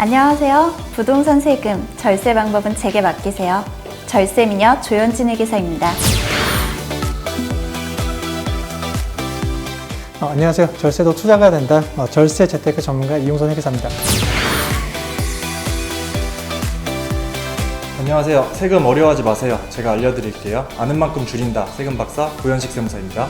안녕하세요. 부동산 세금, 절세 방법은 제게 맡기세요. 절세 미녀 조현진 회계사입니다. 어, 안녕하세요. 절세도 투자가 된다. 어, 절세 재테크 전문가 이용선 회계사입니다. 안녕하세요. 세금 어려워하지 마세요. 제가 알려드릴게요. 아는 만큼 줄인다. 세금 박사 고현식 세무사입니다.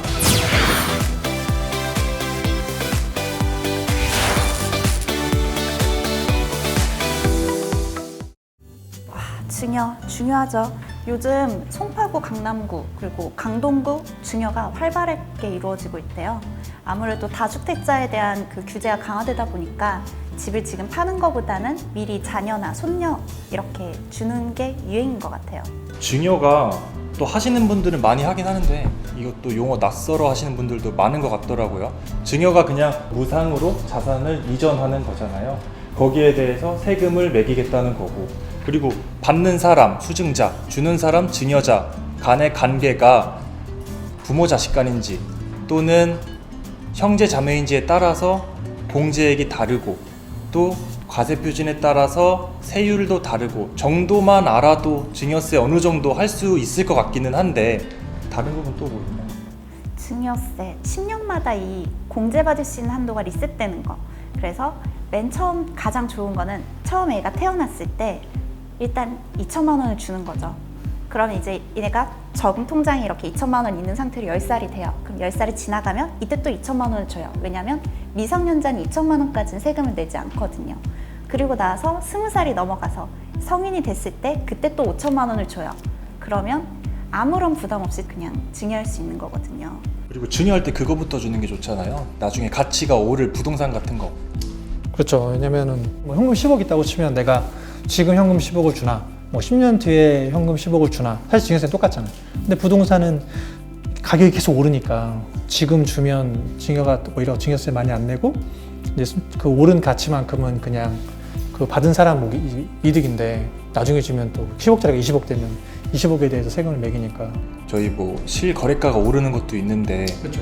증여 중요하죠. 요즘 송파구, 강남구 그리고 강동구 증여가 활발하게 이루어지고 있대요. 아무래도 다주택자에 대한 그 규제가 강화되다 보니까 집을 지금 파는 것보다는 미리 자녀나 손녀 이렇게 주는 게 유행인 것 같아요. 증여가 또 하시는 분들은 많이 하긴 하는데 이것도 용어 낯설어 하시는 분들도 많은 것 같더라고요. 증여가 그냥 무상으로 자산을 이전하는 거잖아요. 거기에 대해서 세금을 매기겠다는 거고 그리고 받는 사람 수증자, 주는 사람 증여자 간의 관계가 부모 자식 간인지 또는 형제 자매인지에 따라서 공제액이 다르고 또 과세 표준에 따라서 세율도 다르고 정도만 알아도 증여세 어느 정도 할 수 있을 것 같기는 한데 다른 부분 또 뭐 있나요? 증여세 10년마다 이 공제받을 수 있는 한도가 리셋되는 거. 그래서 맨 처음 가장 좋은 거는 처음 애가 태어났을 때 일단 2천만 원을 주는 거죠. 그럼 이제 얘가 저금 통장에 이렇게 2천만 원 있는 상태로 10살이 돼요. 그럼 10살이 지나가면 이때 또 2천만 원을 줘요. 왜냐면 미성년자는 2천만 원까지는 세금을 내지 않거든요. 그리고 나서 20살이 넘어가서 성인이 됐을 때 그때 또 5천만 원을 줘요. 그러면 아무런 부담 없이 그냥 증여할 수 있는 거거든요. 그리고 증여할 때 그거부터 주는 게 좋잖아요. 나중에 가치가 오를 부동산 같은 거. 그렇죠. 왜냐면은 뭐 현금 10억 있다고 치면 내가 지금 현금 10억을 주나, 뭐 10년 뒤에 현금 10억을 주나, 사실 증여세 똑같잖아요. 근데 부동산은 가격이 계속 오르니까 지금 주면 증여가 오히려 증여세 많이 안 내고 이제 수- 그 오른 가치만큼은 그냥 그 받은 사람 이득인데 나중에 주면 또 10억짜리가 20억 되면 20억에 대해서 세금을 매기니까 저희 뭐 실거래가가 오르는 것도 있는데 그렇죠.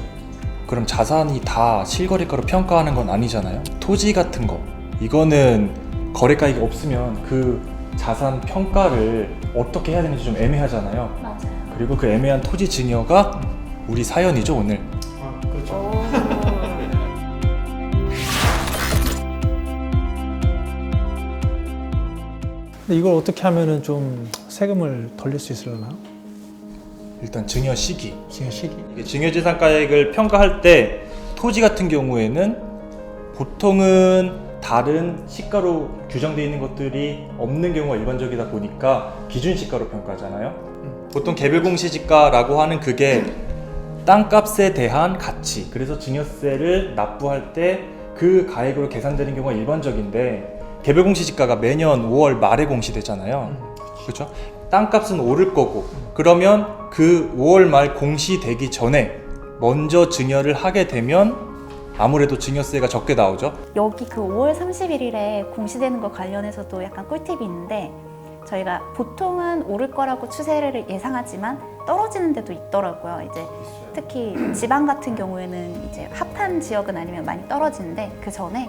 그럼 자산이 다 실거래가로 평가하는 건 아니잖아요. 토지 같은 거 이거는 거래가액이 없으면 그 자산 평가를 어떻게 해야 되는지 좀 애매하잖아요. 맞아요. 그리고 그 애매한 토지 증여가 우리 사연이죠 오늘. 아, 그렇죠. 근데 이걸 어떻게 하면은 좀 세금을 덜낼수 있으려나? 일단 증여 시기. 증여 시기. 이게 증여재산가액을 평가할 때 토지 같은 경우에는 보통은 다른 시가로 규정되어 있는 것들이 없는 경우가 일반적이다 보니까 기준 시가로 평가하잖아요. 보통 개별 공시지가라고 하는 그게 땅값에 대한 가치. 그래서 증여세를 납부할 때 그 가액으로 계산되는 경우가 일반적인데 개별 공시지가가 매년 5월 말에 공시되잖아요. 그렇죠? 땅값은 오를 거고 그러면 그 5월 말 공시되기 전에 먼저 증여를 하게 되면 아무래도 증여세가 적게 나오죠. 여기 그 5월 31일에 공시되는 거 관련해서도 약간 꿀팁이 있는데 저희가 보통은 오를 거라고 추세를 예상하지만 떨어지는 데도 있더라고요. 이제 특히 지방 같은 경우에는 이제 핫한 지역은 아니면 많이 떨어지는데 그 전에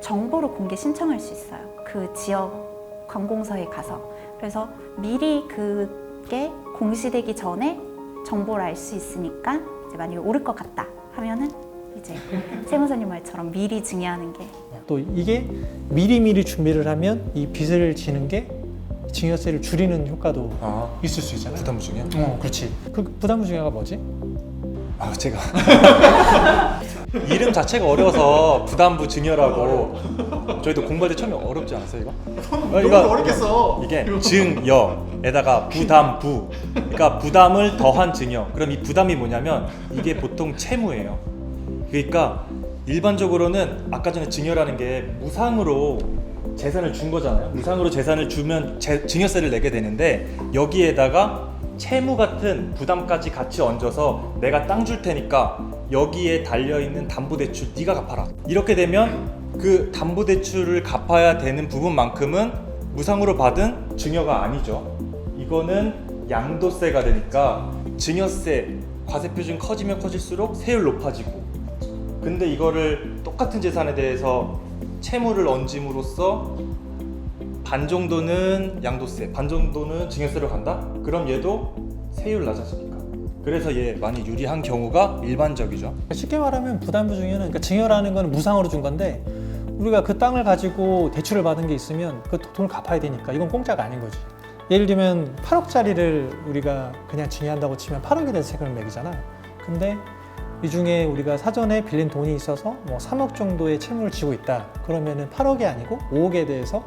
정보를 공개 신청할 수 있어요. 그 지역 관공서에 가서 그래서 미리 그게 공시되기 전에 정보를 알 수 있으니까 이제 만약에 오를 것 같다 하면은 이제 세무사님 말처럼 미리 증여하는 게 또 이게 미리미리 준비를 하면 이 빚을 지는 게 증여세를 줄이는 효과도 아, 있을 수 있잖아요. 부담 증여? 어, 그렇지. 그 부담 증여가 뭐지? 아, 제가 이름 자체가 어려워서 부담부 증여라고 저희도 공부할 때 처음에 어렵지 않았어요, 이거? 어, 이거 어렵겠어. 이게 증여에다가 부담부. 그러니까 부담을 더한 증여. 그럼 이 부담이 뭐냐면 이게 보통 채무예요. 그러니까 일반적으로는 아까 전에 증여라는 게 무상으로 재산을 준 거잖아요. 무상으로 재산을 주면 재- 증여세를 내게 되는데 여기에다가 채무 같은 부담까지 같이 얹어서 내가 땅 줄 테니까 여기에 달려 있는 담보 대출 네가 갚아라. 이렇게 되면 그 담보 대출을 갚아야 되는 부분만큼은 무상으로 받은 증여가 아니죠. 이거는 양도세가 되니까 증여세 과세 표준 커지면 커질수록 세율 높아지고 근데 이거를 똑같은 재산에 대해서 채무를 얹음으로써 반 정도는 양도세, 반 정도는 증여세로 간다? 그럼 얘도 세율 낮아지니까. 그래서 얘 많이 유리한 경우가 일반적이죠. 쉽게 말하면 부담부 증여는 그러니까 증여라는 건 무상으로 준 건데 우리가 그 땅을 가지고 대출을 받은 게 있으면 그 돈을 갚아야 되니까 이건 공짜가 아닌 거지. 예를 들면 8억짜리를 우리가 그냥 증여한다고 치면 8억에 대해서 세금을 매기잖아. 근데 이 중에 우리가 사전에 빌린 돈이 있어서 뭐 3억 정도의 채무를 지고 있다. 그러면은 8억이 아니고 5억에 대해서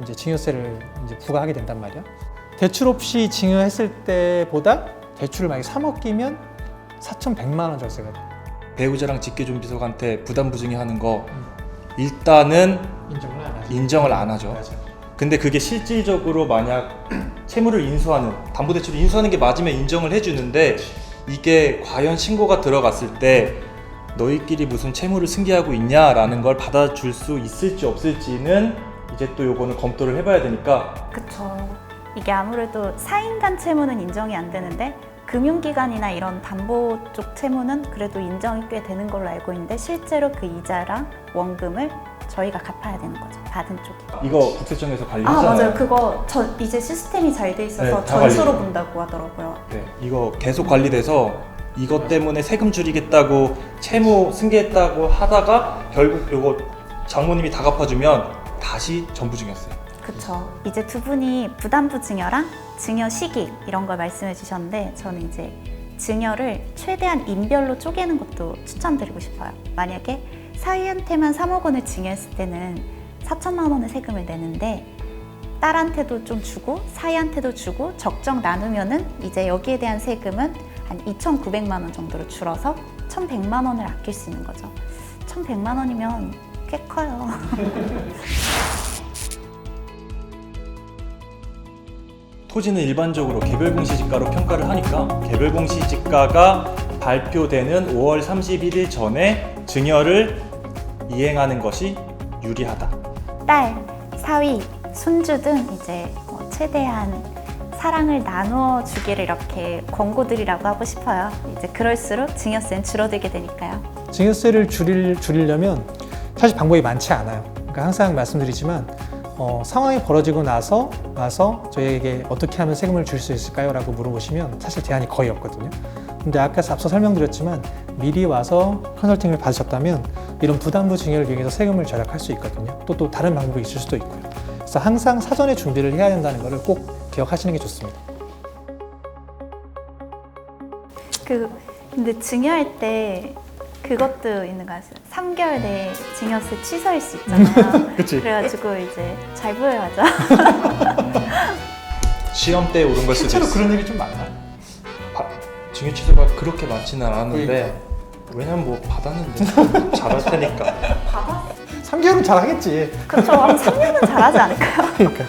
이제 증여세를 이제 부과하게 된단 말이야. 대출 없이 증여했을 때보다 대출을 만약에 3억 끼면 4,100만 원 절세가 돼. 배우자랑 직계존비속한테 부담 부 증여하는 거 일단은 인정을 안 하지. 인정을 안 하죠. 맞아. 근데 그게 실질적으로 만약 채무를 인수하는 담보대출을 인수하는 게 맞으면 인정을 해주는데 이게 과연 신고가 들어갔을 때 너희끼리 무슨 채무를 승계하고 있냐라는 걸 받아줄 수 있을지 없을지는 이제 또 요거는 검토를 해봐야 되니까 그쵸. 이게 아무래도 사인 간 채무는 인정이 안 되는데 금융기관이나 이런 담보 쪽 채무는 그래도 인정이 꽤 되는 걸로 알고 있는데 실제로 그 이자랑 원금을 저희가 갚아야 되는 거죠. 받은 쪽이. 이거 국세청에서 아 관리하잖아요. 맞아요. 그거 저 이제 시스템이 잘 돼 있어서 네, 다 전수로 관리. 본다고 하더라고요. 네, 이거 계속 관리돼서 이것 때문에 세금 줄이겠다고 채무 승계했다고 하다가 결국 요거 장모님이 다 갚아주면 다시 전부 증여세. 그쵸. 이제 두 분이 부담부 증여랑 증여 시기 이런 걸 말씀해 주셨는데 저는 이제 증여를 최대한 인별로 쪼개는 것도 추천드리고 싶어요. 만약에 사위한테만 3억 원을 증여했을 때는 4천만 원의 세금을 내는데 딸한테도 좀 주고 사위한테도 주고 적정 나누면은 이제 여기에 대한 세금은 한 2,900만 원 정도로 줄어서 1,100만 원을 아낄 수 있는 거죠. 1,100만 원이면 꽤 커요. 토지는 일반적으로 개별공시지가로 평가를 하니까 개별공시지가가 발표되는 5월 31일 전에 증여를 이행하는 것이 유리하다. 딸, 사위, 손주 등 이제 뭐 최대한 사랑을 나누어 주기를 이렇게 권고드리라고 하고 싶어요. 이제 그럴수록 증여세는 줄어들게 되니까요. 증여세를 줄일, 줄이려면 사실 방법이 많지 않아요. 그러니까 항상 말씀드리지만 어, 상황이 벌어지고 나서 와서 저희에게 어떻게 하면 세금을 줄 수 있을까요? 라고 물어보시면 사실 대안이 거의 없거든요. 근데 아까 앞서 설명드렸지만 미리 와서 컨설팅을 받으셨다면 이런 부담부 증여를 이용해서 세금을 절약할 수 있거든요. 또 또 다른 방법이 있을 수도 있고요. 그래서 항상 사전에 준비를 해야 된다는 것을 꼭 기억하시는 게 좋습니다. 그 근데 증여할 때 그것도 있는 거 아세요? 3개월 내에 증여세 취소할 수 있잖아요. 그치. 그래가지고 이제 잘 보여야죠. 시험 때 오른 걸 수도 실제로 있어. 그런 일이 좀 많나? 바- 증여 취소가 그렇게 많지는 않았는데 왜냐면 뭐 받았는데 잘할 테니까. 받아? 3개월은 잘하겠지. 그쵸. 한 3년은 잘하지 않을까요? 그러니까.